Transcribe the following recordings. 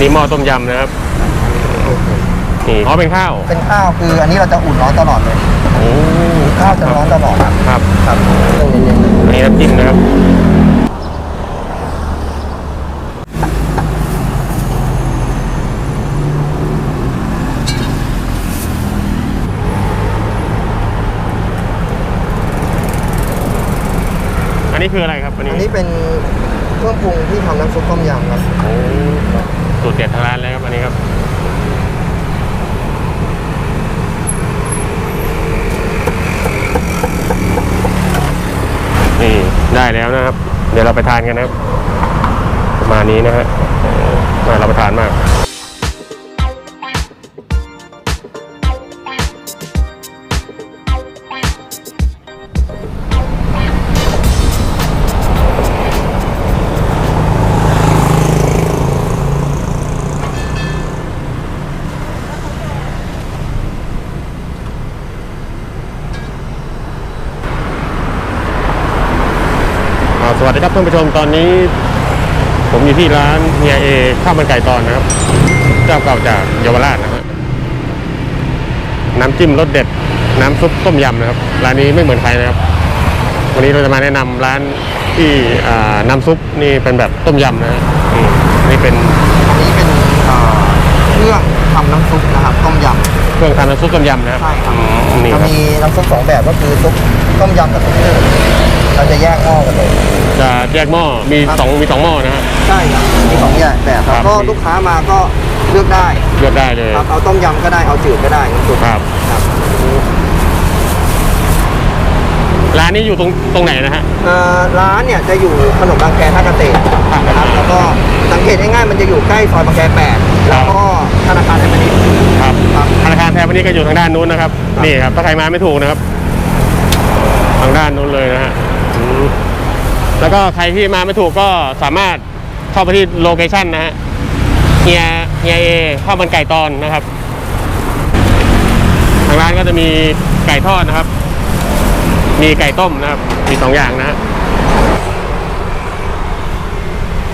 นี่หม้อต้มยำนะครับนี่อ๋อเป็นข้าวเป็นข้าวคืออันนี้เราจะอุ่นร้อนตลอดเลยโอ้ข้าวจะร้อนตลอดครับครับครับเรื่องเย็นอันนี้น้ำจิ้มนะครับอันนี้คืออะไรครับอันๆนี้อันนี้เป็น เครื่องปรุงที่ทำน้ำซุปต้มยำครับ โอ้สูตรเด็ดทางร้านเลยครับอันนี้ครับ นี่ได้แล้วนะครับ เดี๋ยวเราไปทานกันนะครับ ประมาณนี้นะฮะน่ารับประทานมาก วัสดีครับท่านผู้ชมตอนนี้ ผมอยู่ที่ร้านเฮียเอข้าวมันไก่ตอนนะครับ เจ้าเก่าจากเยาวราชนะฮะน้ำจิ้มรสเด็ด น้ำซุปต้มยำนะครับ ร้านนี้ไม่เหมือนใครนะครับ วันนี้เราจะมาแนะนำร้านที่อ่าน้ำซุปนี่เป็นแบบต้มยำนะฮะอืมนี่เป็นอันนี้เป็นเอ่อเครื่องทำน้ำซุปนะครับต้มยเครื่องทำน้ำซุปต้มยำนะครับำใช่ครับอืมนี่จะครับมีน้ำซุปสองแบบก็คือซุปต้มยำกับซุปจืด เราจะแยกหม้อกันเลย จะแยกหม้อมีครับ สองมีสองหม้อนะฮะ ใช่ครับมีสองแบบแบบครัแล้บวก็ลูกค้ามาก็เลือกได้เลือกได้เลยครับเอาต้มยำก็ได้เอาจืดก็ได้น้ำซุปครับ ครับร้านนี้อยู่ตรงตรงไหนนะฮะ เอ่อร้านเนี่ยจะอยู่ถนนบางแคท่าเกษตรนะครับแล้วก็สังเกตง่ายๆมันจะอยู่ใกล้ซอยบางแคแปดแล้วก็ธนาคารไทยพาณิชย์ครับครับ ธนาคารแทนวันนี้ก็อยู่ทางด้านนู้นนะครับ ครับ นี่ครับถ้าใครมาไม่ถูกนะครับ ทางด้านนู้นเลยนะฮะอืม แล้วก็ใครที่มาไม่ถูกก็สามารถเข้าไปที่โลเคชั่นนะฮะเฮียเฮียเอข้าวมันไก่ตอนนะครับ ทางร้านก็จะมีไก่ทอดนะครับ มีไก่ต้มนะครับ มีสองอย่างนะฮะ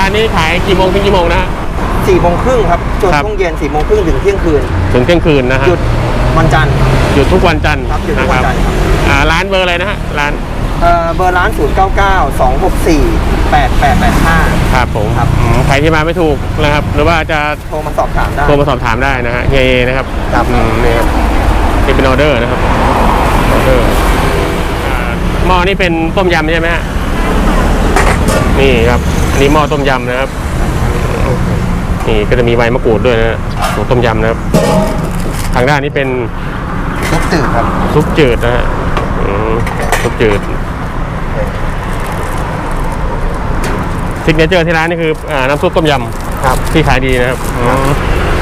อันนี้ขายกี่โมงถึงกี่โมงนะฮะ สี่โมงครึ่งครับจนครับ ช่วงเย็นสี่โมงครึ่งถึงเที่ยงคืน ถึงเที่ยงคืนนะฮะหยุดวันจันทร์หยุดทุกวันจันทร์ครับหยุดทุนะกควันรับจันทร์ครับ อ่าร้านเบอร์อะไรนะฮะร้าน เอ่อเบอร์ร้าน 0 9 9 2 6 4 8 8 8 5 ครับผมครับ อืมใครที่มาไม่ถูกนะครับ หรือว่าจะโทรมาสอบถามได้ โทรมาสอบถามได้นะฮะเฮียเอนะครับครับ อืมนี่ครับนี่เป็นออเดอร์นะครับออเดอร์อ่าหม้อนี่เป็นต้มยำใช่ไหมฮะนี่ครับอันนี้หม้อต้มยำนะครับนี่ก็จะมีใบมะกรูดด้วยนะฮะหมูต้มยำนะครับ ทางด้านนี้เป็นซุปจืดครับซุปจืดนะฮะอืมซุปจืด ซิกเนเจอร์ที่ร้านนี่คืออ่าน้ำซุปต้มยำครับที่ขายดีนะครับอืม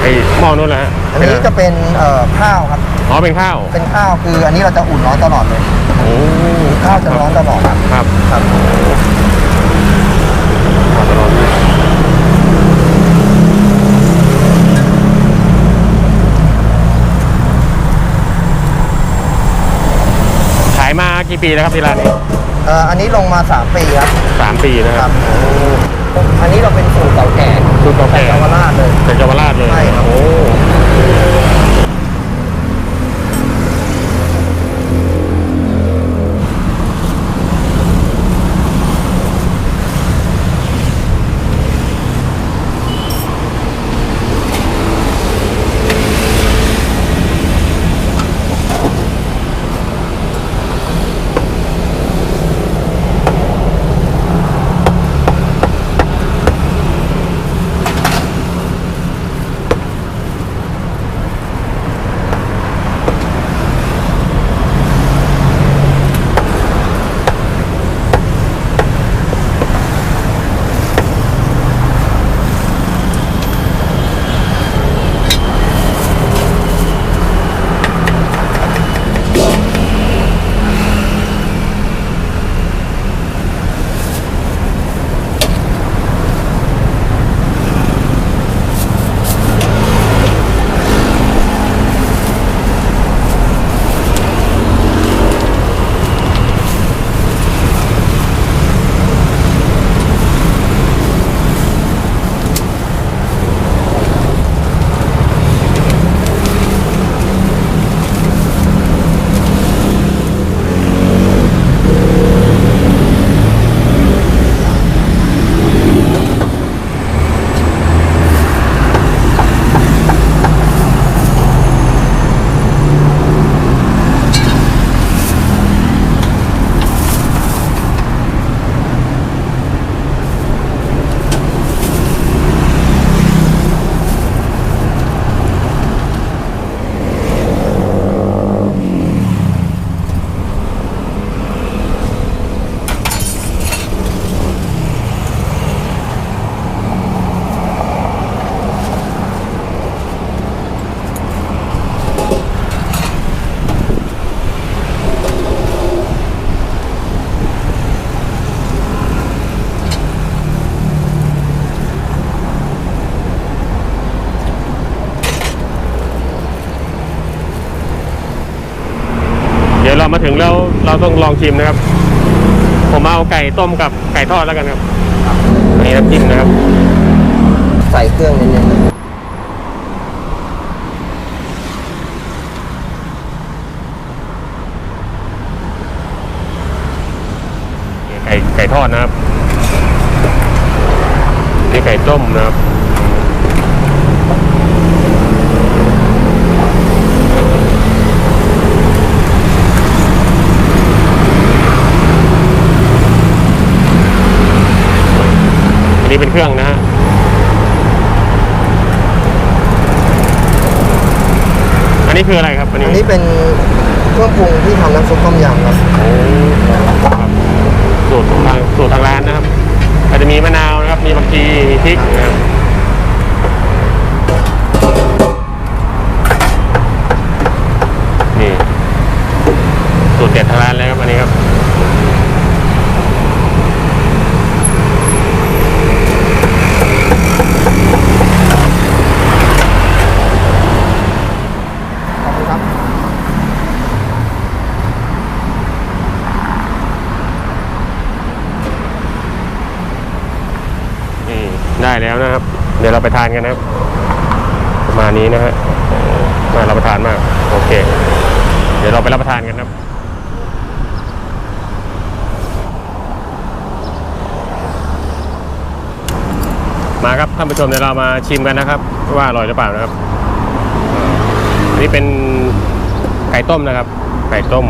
ไอหม้อนู้นแหละฮะอันนี้จะเป็นเอ่อข้าวครับ อ๋อเป็นข้าวเป็นข้าวคืออันนี้เราจะอุ่นร้อนตลอดเลยโอ้ข้าวจะร้อนตลอดครับครับครับข้าวตลอดขายมากี่ปีแล้วครับที่ร้านนี้เอ่ออันนี้ลงมา 3 ปีครับสามปีนะคครัรับบอันนี้เราเป็นสูตรเก่าแก่สูตรเก่าแก่เยาวราชเลยจากเยาวราชเลยใช่ครับ โอ้ ถึงแล้วเราต้องลองชิมนะครับ ผมเอาไก่ต้มกับไก่ทอดแล้วกันครับอันนี้น้ำจิ้มนะครับ ใส่เครื่องนิดนึงไก่ไก่ทอดนะครับนี่ไก่ต้มนะครับ อันนี้ เป็นเครื่องนะฮะอันนี้คืออะไรครับอันนี้อันนี้เป็นเครื่องปรุงที่ทำน้ำซุปต้มยำครับโอ้ครับสูตรทางสูตรทางร้านนะครับอาจจะมีมะนาวนะครับ มีผักชีมีพริกนะครับนี่สูตรเด็ดทางร้านเลยครับอันนี้ครับ ขอบคุณครับ นี่ ได้แล้วนะครับ เดี๋ยวเราไปทานกันนะครับ ประมาณนี้นะฮะเออน่ารับประทานมาก โอเค เดี๋ยวเราไปรับประทานกันครับมาครับท่านผู้ชมเดี๋ยวเรามาชิมกันนะครับ ว่าอร่อยหรือเปล่านะครับอันนี่เป็นไก่ต้มนะครับ ไก่ต้ม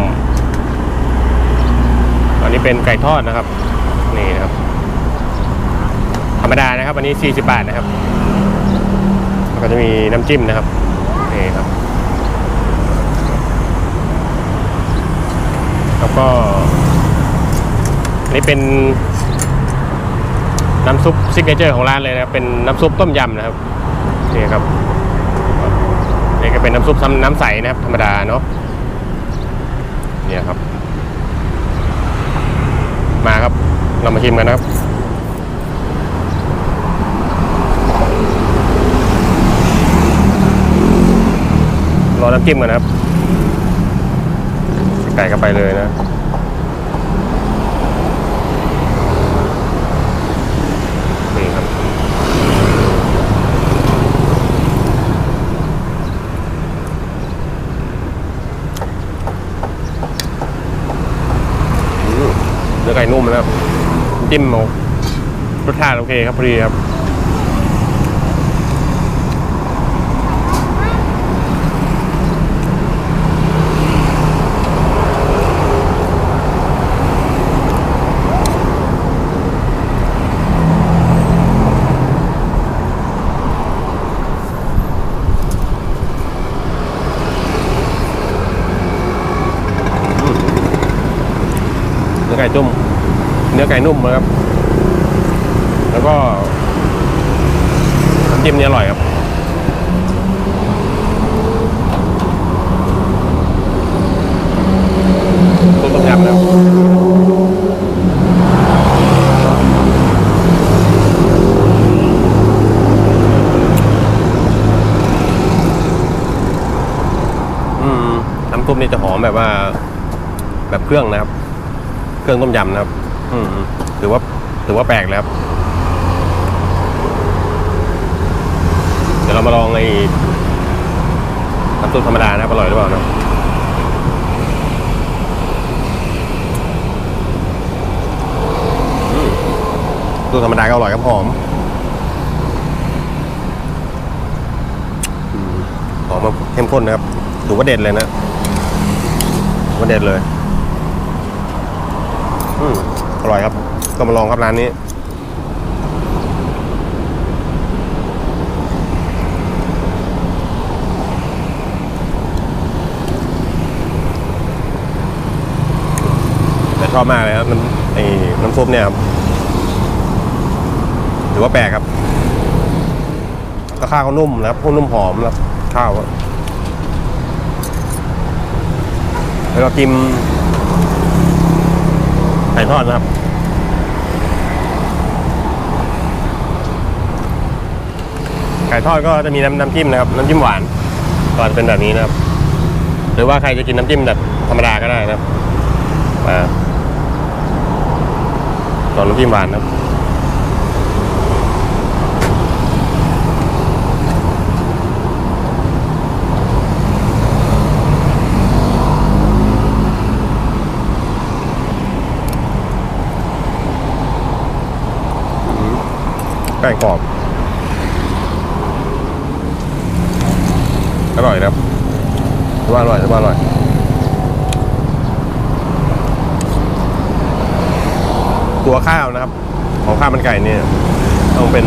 อันนี้เป็นไก่ทอดนะครับ นี่นะครับ ธรรมดานะครับอันนี้ 40 บาทนะครับแล้วก็จะมีน้ำจิ้มนะครับนี่ครับ แล้วก็อันนี้เป็นน้ำซุปซิกเนเจอร์ของร้านเลยนะครับ เป็นน้ำซุปต้มยำนะครับนี่ครับนี่ก็เป็นน้ำซุปน้ำใสนะครับ ธรรมดาเนาะเนี่ยครับ มาครับเรามาชิมกันนะครับ รอน้ำจิ้มกันนะครับใส่ไก่เข้าไปเลยนะนี่ครับเนื้อไก่นุ่มนะครับ จิ้มเอารสชาติโอเคครับพอดีครับ เนื้อไก่นุ่ม เนื้อไก่นุ่มนะครับ แล้วก็น้ำจิ้มนี่อร่อยครับต้มต้มยำนะครับอืมน้ำซุปนี่จะหอมแบบว่า แบบเครื่องนะครับ เครื่องต้มยำนะครับ ถือว่าถือว่าแปลกเลยครับเดี๋ยวเรามาลองไอ้น้ำซุปธรรมดานะอร่อยหรือเปล่านะอืมสูตรธรรมดาก็อร่อยครับหอมหอมมาเข้มข้นนะครับถือว่าเด็ดเลยนะว่าเด็ดเลย อืม อร่อยครับ ก็มาลองครับร้านนี้ แต่ชอบมากเลยครับน้ำไอ้น้ำซุปเนี่ยครับถือว่าแปลกครับแล้วข้าวเขานุ่มนะครับพวกนุ่มหอมนะครับข้าวแล้วก็กิน ไข่ทอดนะครับไก่ทอดก็จะมีน้ำน้ำจิ้มนะครับ น้ำจิ้มหวานก่อนเป็นแบบนี้นะครับ หรือว่าใครจะกินน้ำจิ้มแบบธรรมดาก็ได้นะครับมาตอนน้ำจิ้มหวานนะครับ แป้งกรอบ อร่อยนะครับว่าอร่อยว่าอร่อยตัวข้าวนะครับ ของข้าวมันไก่เนี่ยต้องเป็น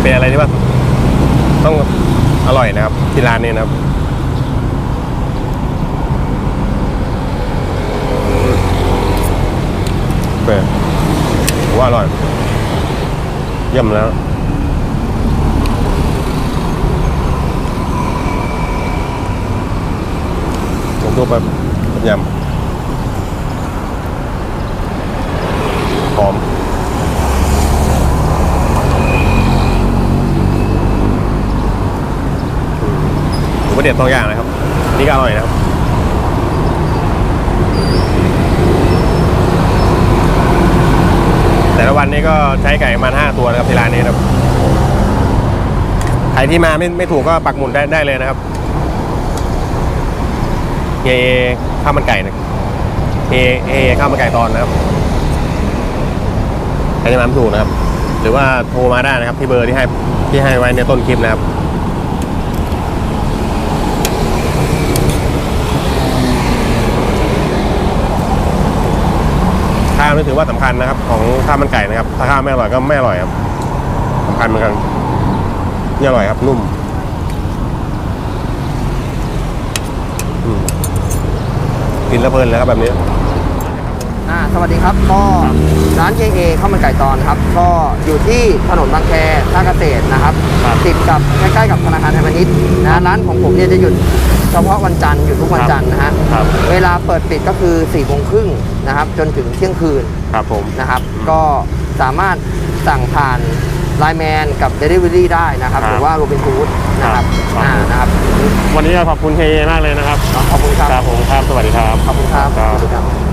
เป็นอะไรที่ว่าต้องอร่อยนะครับ ที่ร้านนี้นะครับเปิด ว่าอร่อย เยี่ยมแล้ว ผมดูแบบต้มยำหอมหมูกระเด็ดต้องอย่างนะครับ นี่ก็อร่อยนะครับ แต่ ละวันนี้ก็ใช้ไก่ประมาณห้าตัวนะครับที่ร้านนี้ครับใครที่มาไม่ไม่ถูกก็ปักหมุดได้ได้เลยนะครับเฮข้าวมันไก่นะเฮเฮข้าวมันไก่ตอนนะครับใครที่มาไม่ถูกนะครับ หรือว่าโทรมาได้นะครับ ที่เบอร์ที่ให้ที่ให้ไว้ในต้นคลิปนะครับ ข้าว นี่ถือว่าสำคัญนะครับ ของข้าวมันไก่นะครับ ถ้าข้าวไม่อร่อยก็ไม่อร่อยครับสำคัญเหมือนกันนี่อร่อยครับ นุ่มอืมกินแล้วเพลินเลยครับแบบนี้อ่าสวัสดีครับก็ร้าน JA ข้าวมันไก่ตอนครับ ก็อยู่ที่ถนนบางแคท่าเกษตรนะครับครับติดกับใกล้ๆกับธนาคารไทยพาณิชย์นะร้านของผมเนี่ยจะหยุดเฉ พาะวันจันทร์หยุดทุกวันจันทร์นะฮะครับเวลาเปิดปิดก็คือ4ี่โมงครึ่งนะครับจนถึงเที่ยงคืนครับผมนะครับ ก็สามารถสั่งผ่านไลน์แมนกับ Delivery ได้นะครับครับหรือว่าโรบิน o ูดนะครับครับอ่านะครับ วันนี้ก็ขอบคุณเฮมากเลยนะครับ ขอบคุณครับครับผมครับสวัสดีครับ ขอบคุณครับครับสวัสดีครับ